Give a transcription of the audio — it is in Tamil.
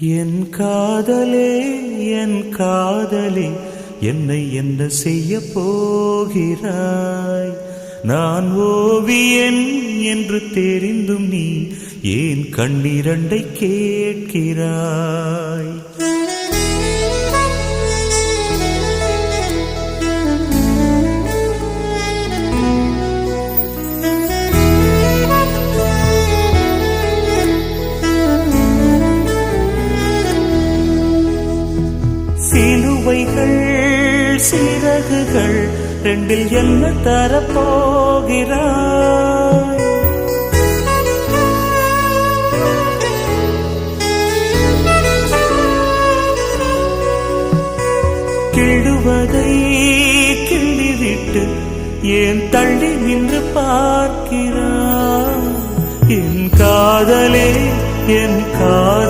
என் காதலே என் காதலே என்னை என்ன செய்ய போகிறாய்? நான் ஓவியன் என்று தெரிந்தும் நீ ஏன் கண்ணிரண்டை கேட்கிறாய்? சிலுவைகள் சிறகுகள் ரெண்டில் என்ன தரப்போகிறாய்? கிள்ளுவதை கிள்ளிவிட்டு ஏன் தள்ளி நின்று பார்க்கிறாய்? என் காதலே என் கா